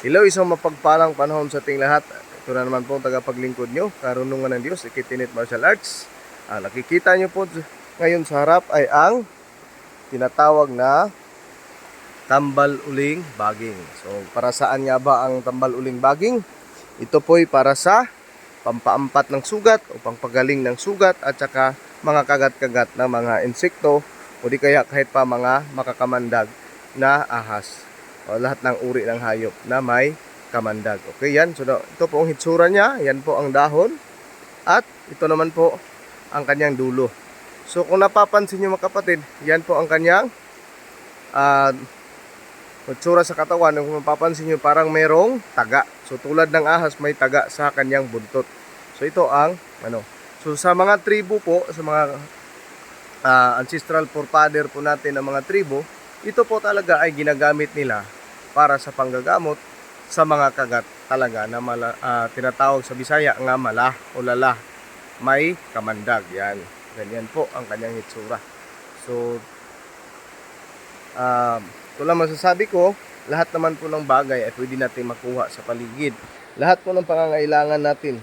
Hello, isang mapagpalang panahon sa ating lahat. Ito na naman po ang tagapaglingkod nyo, karunungan ng Diyos, Ikitinit Martial Arts. Ah, nakikita nyo po ngayon sa harap ay ang tinatawag na tambal uling baging. So, para saan nga ba ang tambal uling baging? Ito po ay para sa pampaampat ng sugat o pangpagaling ng sugat at saka mga kagat-kagat na mga insekto o di kaya kahit pa mga makakamandag na ahas o lahat ng uri ng hayop na may kamandag. Okay, yan. So, ito po ang hitsura niya. Yan po ang dahon. At ito naman po ang kanyang dulo. So, kung napapansin niyo mga kapatid, yan po ang kanyang ah hitsura sa katawan. Kung mapapansin niyo, parang merong taga. So, tulad ng ahas, may taga sa kanyang buntot. So, ito ang, ano, so sa mga tribo po, sa mga ah, ancestral forefather po natin ng mga tribo, ito po talaga ay ginagamit nila para sa panggagamot sa mga kagat talaga na mala, ah, tinatawag sa Bisaya nga mala o lala. May kamandag yan. Ganyan po ang kanyang hitsura. So um, ito lang masasabi ko lahat naman po ng bagay ay pwede natin makuha sa paligid. Lahat po ng pangangailangan natin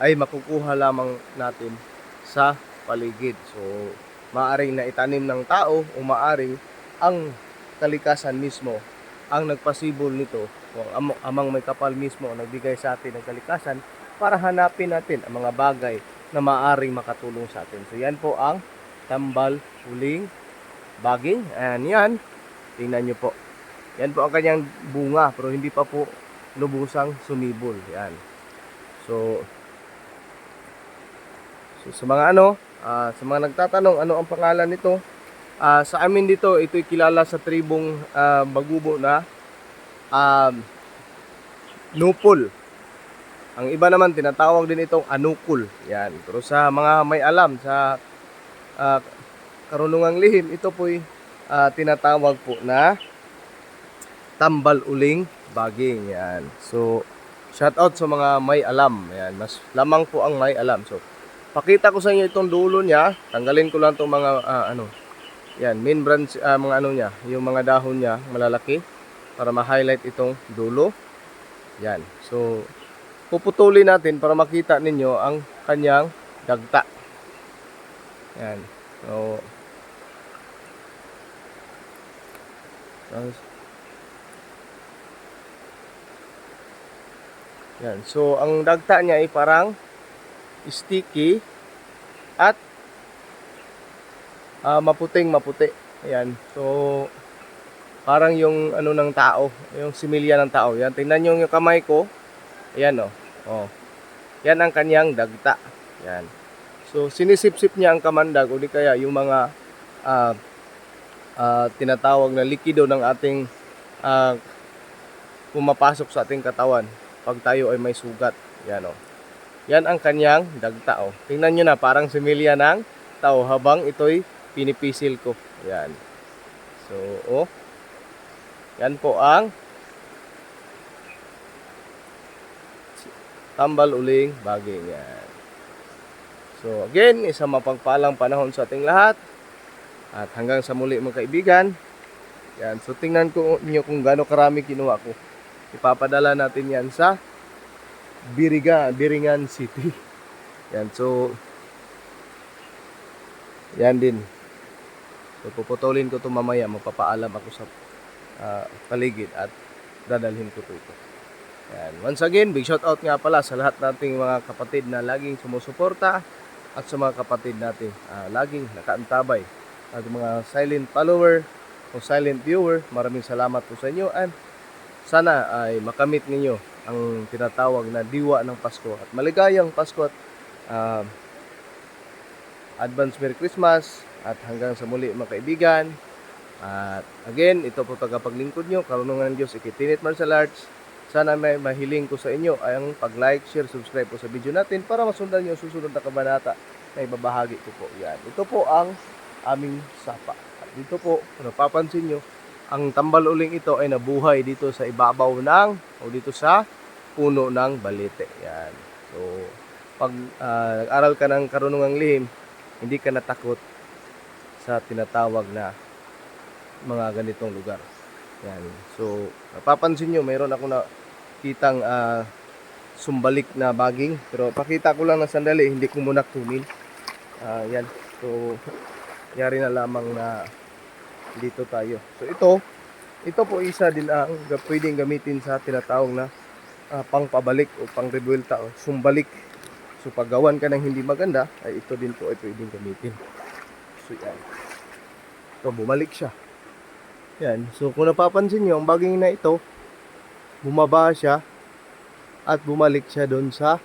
ay makukuha lamang natin sa paligid. So maaring na itanim ng tao o maaring ang kalikasan mismo ang nagpasibol nito o am- amang may kapal mismo nagbigay sa atin ng kalikasan para hanapin natin ang mga bagay na maaring makatulong sa atin. So yan po ang tambal uling baging. Ayan yan. Tingnan nyo po. Yan po ang kanyang bunga pero hindi pa po lubusang sumibol. Yan. So, so sa mga ano, ah, sa mga nagtatanong ano ang pangalan nito, Ah, sa amin dito, ito'y kilala sa tribong ah, Bagubo na um, Nupol. Ang iba naman tinatawag din itong Anukul. Yan. Pero sa mga may alam sa ah, karunungang lihim, ito po'y ah, tinatawag po na tambal uling baging. Yan. So, shout out sa mga may alam. Yan. Mas lamang po ang may alam. So, pakita ko sa inyo itong dulo niya. Tanggalin ko lang itong mga ah, ano, yan, main branch, ah, mga ano niya, yung mga dahon niya, malalaki, para ma-highlight itong dulo. Yan. So, puputulin natin para makita ninyo ang kanyang dagta. Yan. So, yan. So, ang dagta niya ay parang sticky at ah, maputing maputi. Ayan. So, parang yung ano ng tao, yung similya ng tao. Yan, tingnan nyo yung kamay ko. Ayan oh. oh. Yan ang kanyang dagta. Yan. So, sinisip-sip niya ang kamandag o di kaya yung mga ah, ah, tinatawag na likido ng ating ah, pumapasok sa ating katawan pag tayo ay may sugat. Yan oh. Yan ang kanyang dagta oh. Tingnan nyo na parang similya ng tao habang ito'y pinipisil ko. Yan. So, oh. Yan po ang tambal uling baging yan. So, again, isang mapagpalang panahon sa ating lahat. At hanggang sa muli mga kaibigan. Yan. So, tingnan ko niyo kung gaano karami kinuha ko. Ipapadala natin yan sa Biriga, Biringan City. Yan. So, yan din. So, ko ito mamaya. Magpapaalam ako sa ah, paligid at dadalhin ko ito. Yan. Once again, big shout out nga pala sa lahat nating mga kapatid na laging sumusuporta at sa mga kapatid natin ah, laging nakaantabay at mga silent follower o silent viewer. Maraming salamat po sa inyo and sana ay makamit ninyo ang tinatawag na diwa ng Pasko at maligayang Pasko at ah, advance Merry Christmas at hanggang sa muli mga kaibigan. At again, ito po tagapaglingkod nyo, karunungan ng Diyos, ikitinit martial arts. Sana may mahiling ko sa inyo ay ang pag-like, share, subscribe po sa video natin para masundan nyo ang susunod na kabanata na ibabahagi ko po. Yan. Ito po ang aming sapa. At dito po, kung napapansin nyo, ang tambal uling ito ay nabuhay dito sa ibabaw ng o dito sa puno ng balete. Yan. So, pag ah, nag-aral ka ng karunungang lihim, hindi ka natakot sa tinatawag na mga ganitong lugar. Yan. So, napapansin nyo, mayroon ako na kitang ah, sumbalik na baging. Pero pakita ko lang na sandali, hindi ko muna kunin. Ah, yan. So, yari na lamang na dito tayo. So, ito, ito po isa din ang pwedeng gamitin sa tinatawag na ah, pangpabalik o pangrebuelta o sumbalik. So, pag gawan ka ng hindi maganda, ay ito din po ay pwedeng gamitin. So, yan. Ito, bumalik siya. Yan. So, kung napapansin nyo, ang baging na ito, bumaba siya at bumalik siya doon sa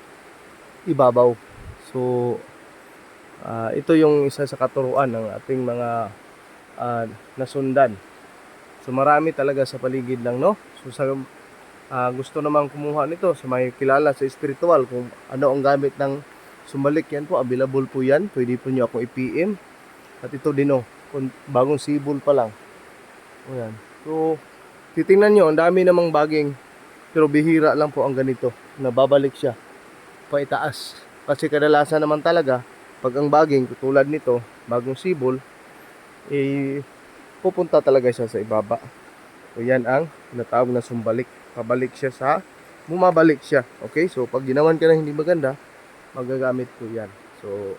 ibabaw. So, ah, ito yung isa sa katuruan ng ating mga ah, nasundan. So, marami talaga sa paligid lang, no? So, sa ah, gusto namang kumuha nito sa may kilala sa spiritual kung ano ang gamit ng sumalik yan po, available po yan. Pwede po nyo akong i-PM. At ito din, oh, bagong sibol pa lang. O yan. So, titingnan nyo, ang dami namang baging pero bihira lang po ang ganito. Nababalik siya paitaas. Kasi kadalasan naman talaga, pag ang baging tulad nito, bagong sibol, eh, pupunta talaga siya sa ibaba. So yan ang tinatawag na sumbalik. Pabalik siya sa, bumabalik siya. Okay, so pag ginawan ka ng hindi maganda, magagamit po yan. So,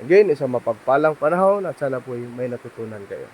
again, isang mapagpalang panahon at sana po may natutunan kayo.